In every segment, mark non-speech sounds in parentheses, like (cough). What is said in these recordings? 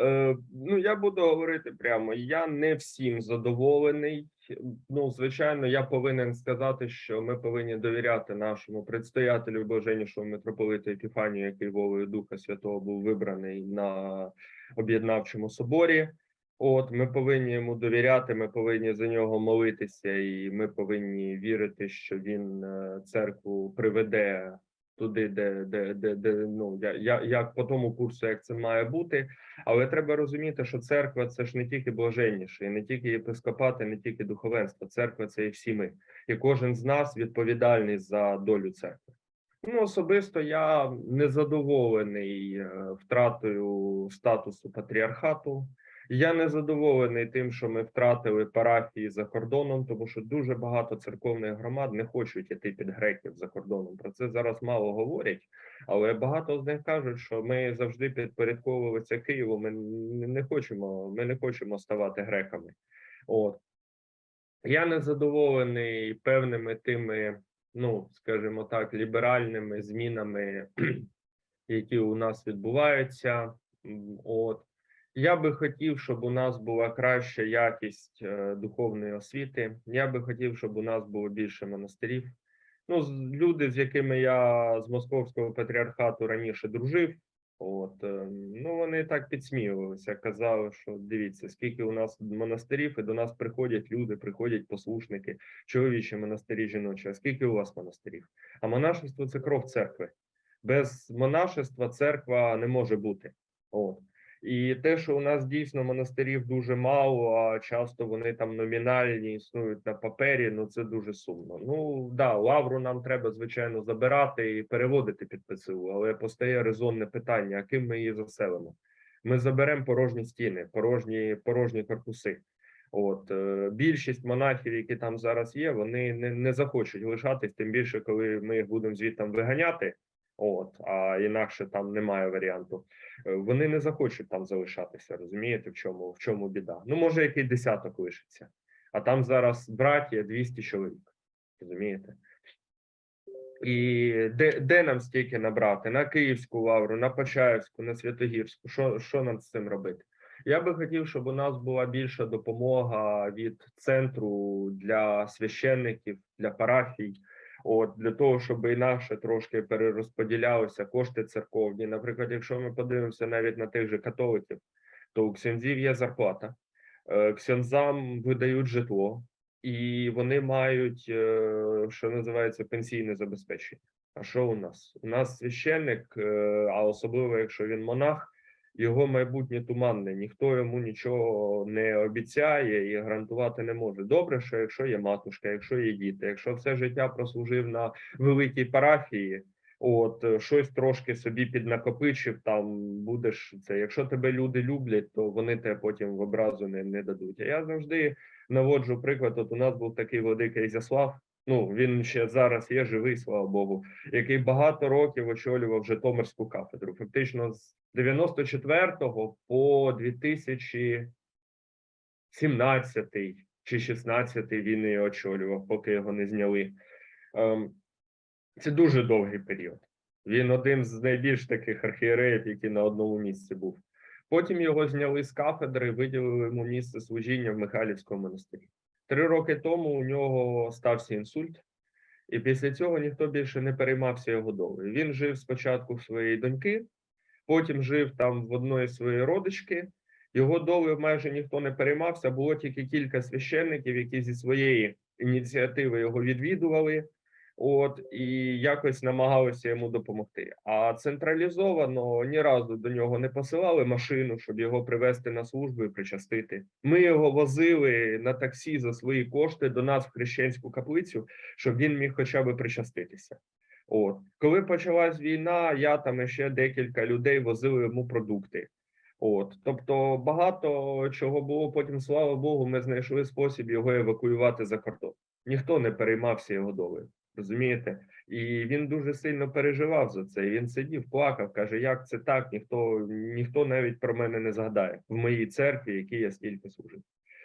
Е, ну, я буду говорити прямо. Я не всім задоволений. Ну, звичайно, я повинен сказати, що ми повинні довіряти нашому предстоятелю Блаженнішого митрополиту Епіфанію, який волею Духа Святого був вибраний на об'єднавчому соборі. От ми повинні йому довіряти. Ми повинні за нього молитися, і ми повинні вірити, що він е, церкву приведе туди, де, де, де, де ну я, я, як по тому курсу, як це має бути. Але треба розуміти, що церква це ж не тільки блаженніше, не тільки єпископат, і не тільки духовенство. Церква це і всі ми, і кожен з нас відповідальний за долю церкви. Ну, особисто я не задоволений е, втратою статусу патріархату. Я не задоволений тим, що ми втратили парафії за кордоном, тому що дуже багато церковних громад не хочуть іти під греків за кордоном. Про це зараз мало говорять, але багато з них кажуть, що ми завжди підпорядковувалися Києву. Ми не хочемо, ми не хочемо ставати греками. От я не задоволений певними тими, ну скажімо так, ліберальними змінами, (clears throat) які у нас відбуваються. От я би хотів, щоб у нас була краща якість е, духовної освіти. Я би хотів, щоб у нас було більше монастирів. Ну, люди, з якими я з московського патріархату раніше дружив, от е, ну вони так підсміювалися, казали, що дивіться, скільки у нас монастирів, і до нас приходять люди, приходять послушники, чоловічі монастирі, жіночі. А скільки у вас монастирів? А монашество це кров церкви. Без монашества церква не може бути. От. І те, що у нас дійсно монастирів дуже мало, а часто вони там номінальні існують на папері, ну це дуже сумно. Ну да, лавру нам треба звичайно забирати і переводити під ПЦУ, але постає резонне питання: а ким ми її заселимо? Ми заберемо порожні стіни, порожні, порожні корпуси. От е, більшість монахів, які там зараз є, вони не, не захочуть лишатись, тим більше, коли ми їх будемо звідти виганяти. От, а інакше там немає варіанту. Е, Вони не захочуть там залишатися. Розумієте, в чому в чому біда? Ну, може, який десяток лишиться, а там зараз браття 200 чоловік. Розумієте? І де, де нам стільки набрати? На Київську лавру, на Почаївську, на Святогірську. Що, що нам з цим робити? Я би хотів, щоб у нас була більша допомога від центру для священників, для парафій. От для того, щоб інакше трошки перерозподілялися кошти церковні. Наприклад, якщо ми подивимося навіть на тих же католиків, то у ксьонзів є зарплата, е, ксьонзам видають житло, і вони мають, е, що називається, пенсійне забезпечення. А що у нас? У нас священник, е, а особливо якщо він монах, його майбутнє туманне, ніхто йому нічого не обіцяє і гарантувати не може. Добре, що якщо є матушка, якщо є діти, якщо все життя прослужив на великій парафії, от е, щось трошки собі піднакопичив, там будеш це. Якщо тебе люди люблять, то вони тебе потім в образу не, не дадуть. А я завжди наводжу приклад. От у нас був такий владика Ізяслав. Ну він ще зараз є живий, слава Богу, який багато років очолював Житомирську кафедру. Фактично з 94-го по 2017 чи 16 він її очолював, поки його не зняли. Ем, Це дуже довгий період. Він один з найбільш таких архієреїв, який на одному місці був. Потім його зняли з кафедри, виділили йому місце служіння в Михайлівському монастирі. Три роки тому у нього стався інсульт, і після цього ніхто більше не переймався його долею. Він жив спочатку в своєї доньки, потім жив там в одної своєї родички. Його долею майже ніхто не переймався. Було тільки кілька священників, які зі своєї ініціативи його відвідували. От і якось намагалися йому допомогти. А централізовано ні разу до нього не посилали машину, щоб його привезти на службу і причастити. Ми його возили на таксі за свої кошти до нас в хрещенську каплицю, щоб він міг хоча б причаститися. От коли почалась війна, я там ще декілька людей возили йому продукти. От, тобто багато чого було. Потім, слава Богу, ми знайшли спосіб його евакуювати за кордон. Ніхто не переймався його долею. Розумієте, і він дуже сильно переживав за це. Він сидів, плакав, каже: як це так? Ніхто ніхто навіть про мене не згадає в моїй церкві, якій я стільки служив.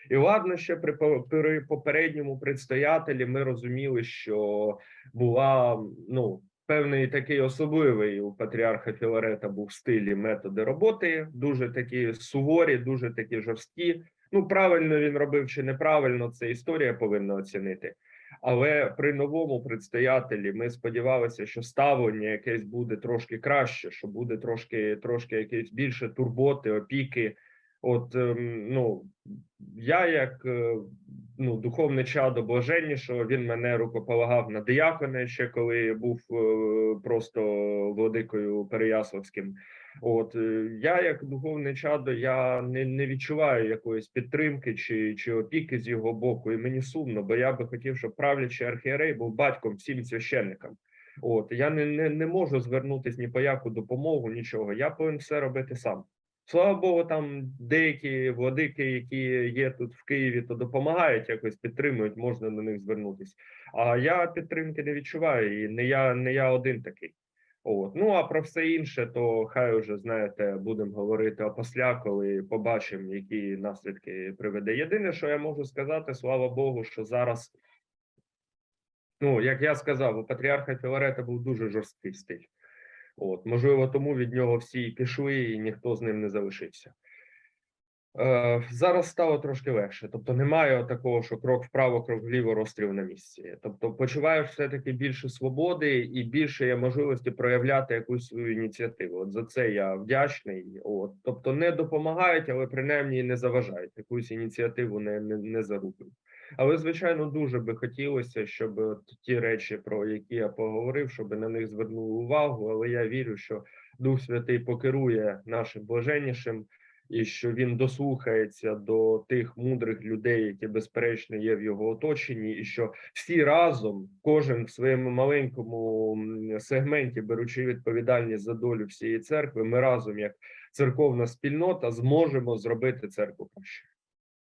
І ладно, ще при, при попередньому предстоятелі ми розуміли, що була ну певний такий особливий у патріарха Філарета був стиль і методи роботи, дуже такі суворі, дуже такі жорсткі. Ну, правильно він робив чи неправильно, це історія повинна оцінити. Але при новому предстоятелі ми сподівалися, що ставлення якесь буде трошки краще, що буде трошки, трошки якесь більше турботи, опіки. От ем, ну я, як е, ну, духовне чадо блаженнішого, він мене рукополагав на дияконе ще коли був е, просто владикою Переяславським. От е, я, як духовне чадо, я не, не відчуваю якоїсь підтримки чи, чи опіки з його боку, і мені сумно, бо я би хотів, щоб правлячий архієрей був батьком всім священникам. От я не, не, не можу звернутися ні по яку допомогу, нічого. Я повинен все робити сам. Слава Богу, там деякі владики, які є тут в Києві, то допомагають якось підтримують, можна до них звернутися. А я підтримки не відчуваю, і не я не я один такий. От ну а про все інше, то хай уже знаєте, будемо говорити опосля, коли побачимо, які наслідки приведе. Єдине, що я можу сказати, слава Богу, що зараз. Ну, як я сказав, у патріарха Філарета був дуже жорсткий стиль. От, можливо, тому від нього всі пішли, і ніхто з ним не залишився. Е, зараз стало трошки легше. Тобто немає такого, що крок вправо, крок вліво, розстріл на місці. Тобто, почуваєш все-таки більше свободи і більше є можливості проявляти якусь свою ініціативу. От за це я вдячний. От, тобто, не допомагають, але принаймні не заважають. Якусь ініціативу не, не, не зарубують. Але, звичайно, дуже би хотілося, щоб от ті речі, про які я поговорив, щоб на них звернули увагу. Але я вірю, що Дух Святий покерує нашим блаженнішим, і що він дослухається до тих мудрих людей, які безперечно є в його оточенні, і що всі разом, кожен в своєму маленькому сегменті, беручи відповідальність за долю всієї церкви, ми разом, як церковна спільнота, зможемо зробити церкву краще.